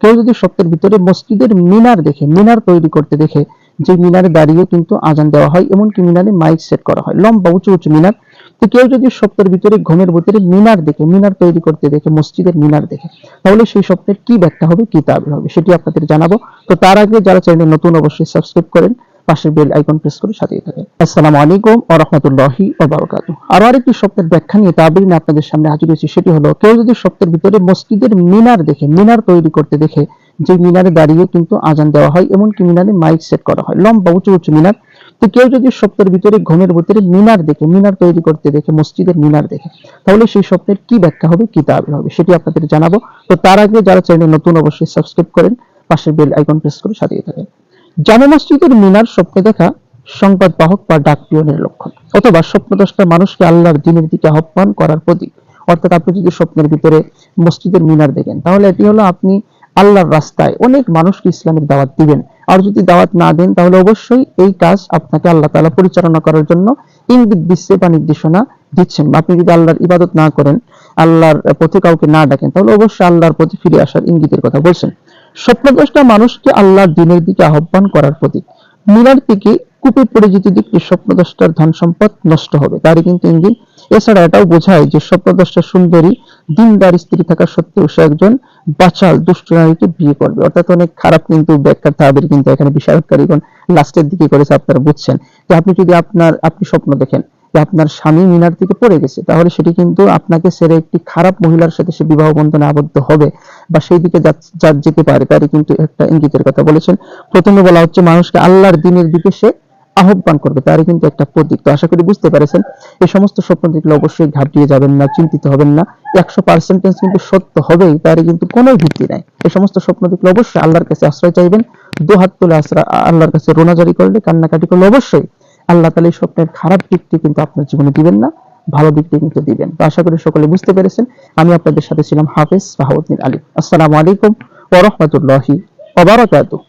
কেউ যদি সত্যের ভিতরে মসজিদের মিনার দেখে, মিনার তৈরি করতে দেখে, যে মিনারে দাঁড়িয়ে কিন্তু আজান দেওয়া হয়, এমনকি মিনারে মাইক সেট করা হয়, লম্বা, উঁচু উঁচু মিনার, তো কেউ যদি সপ্তের ভিতরে ঘুমের ভিতরে মিনার দেখে, মিনার তৈরি করতে দেখে, মসজিদের মিনার দেখে, তাহলে সেই স্বপ্নের কি ব্যাখ্যা হবে, কি তাবিল হবে, সেটি আপনাদের জানাব। তো তার আগে যারা চ্যানেলে নতুন, অবশ্যই সাবস্ক্রাইব করেন। পাশের বেল আইকন প্রেস করে সাথেই থাকেন আসসালামু আলাইকুম ওয়া রাহমাতুল্লাহি ওয়া বারাকাতুহু। আরও আরেকটি স্বপ্নের ব্যাখ্যা নিয়ে তাবিল নিয়ে আপনাদের সামনে হাজির হয়েছি, সেটি হলো, কেউ যদি স্বপ্নের ভিতরে মসজিদের মিনার দেখে, মিনার তৈরি করতে দেখে, যে মিনারে দাঁড়িয়ে কিন্তু আজান দেওয়া হয়, এমনকি মিনারে মাইক সেট করা হয়, লম্বা, উঁচু উঁচু মিনার, তো কেউ যদি স্বপ্নের ভিতরে, ঘুমের ভিতরে মিনার দেখে, মিনার তৈরি করতে দেখে, মসজিদের মিনার দেখে, তাহলে সেই স্বপ্নের কি ব্যাখ্যা হবে, কি তাবিল হবে, সেটি আপনাদের জানাব। তো তার আগে যারা চ্যানেলে নতুন, অবশ্যই সাবস্ক্রাইব করেন, পাশের বেল আইকন প্রেস করে সাথেই থাকেন। জামে মসজিদের মিনার স্বপ্নে দেখা, সংবাদ বাহক বা ডাক পিয়নের লক্ষণ। অথবা স্বপ্নদ্রষ্টা মানুষকে আল্লাহর দিনের দিকে আহ্বান করার প্রতীক। অর্থাৎ আপনি যদি স্বপ্নের ভিতরে মসজিদের মিনার দেখেন, তাহলে এটি হলো আপনি আল্লাহর রাস্তায় অনেক মানুষকে ইসলামের দাওয়াত দিবেন। আর যদি দাওয়াত না দেন, তাহলে অবশ্যই এই কাজ আপনাকে আল্লাহ তাআলা পরিচালনা করার জন্য ইঙ্গিত দিচ্ছে বা নির্দেশনা দিচ্ছেন। আপনি যদি আল্লাহর ইবাদত না করেন, আল্লাহর পথে কাউকে না ডাকেন, তাহলে অবশ্যই আল্লাহর প্রতি ফিরে আসার ইঙ্গিতের কথা বলছেন। স্বপ্নদ্রষ্টা মানুষকে আল্লাহর দিনের দিকে আহ্বান করার প্রতীক। মিনার থেকে কূপে পড়ে যেতে দেখলে স্বপ্নদ্রষ্টার ধন সম্পদ নষ্ট হবে। তারই কিন্তু ইঙ্গিত। এছাড়া এটাও বোঝায় যে স্বপ্নদ্রষ্টা সুন্দরী, দিনদার স্ত্রী থাকা সত্ত্বেও সে একজন বাচাল, দুষ্ট নারীকে বিয়ে করবে। অর্থাৎ অনেক খারাপ কিন্তু ব্যাখ্যা তাদের কিন্তু এখানে বিশারদকারীগণ লাস্টের দিকে করেছে, আপনারা বুঝছেন। যে আপনি যদি আপনার, আপনি স্বপ্ন দেখেন যে আপনার স্বামী মিনার থেকে পড়ে গেছে, তাহলে সেটি কিন্তু আপনাকে ছেড়ে একটি খারাপ মহিলার সাথে সে বিবাহ বন্ধনে আবদ্ধ হবে বা সেই দিকে যেতে পারে, তারই কিন্তু একটা ইঙ্গিতের কথা বলেছেন। প্রথমে বলা হচ্ছে, মানুষকে আল্লাহর দিনের দিকে সে আহ্বান করবে, তারই কিন্তু একটা প্রতীক। তো আশা করি বুঝতে পারেছেন এই সমস্ত স্বপ্ন দেখলে অবশ্যই ঘাবড়িয়ে যাবেন না, চিন্তিত হবেন না। একশো পার্সেন্টেজ কিন্তু সত্য হবেই, তারই কিন্তু কোনো ভিত্তি নাই। এই সমস্ত স্বপ্ন দেখলে অবশ্যই আল্লাহর কাছে আশ্রয় চাইবেন। দু হাত তুলে আশ্রয় আল্লাহর কাছে রোনাজারি করলে, কান্নাকাটি করলে অবশ্যই আল্লাহ তালা এই স্বপ্নের খারাপ দিকটি কিন্তু আপনার জীবনে দিবেন না, ভালো দিকটি কিন্তু দিবেন। তো আশা করি সকলে বুঝতে পেরেছেন। আমি আপনাদের সাথে ছিলাম হাফেজ বাহাউদ্দিন আলী। আসসালামু আলাইকুম ওরহমতুল্লাহি রাহমাতুল্লাহি ওয়া বারাকাতুহু।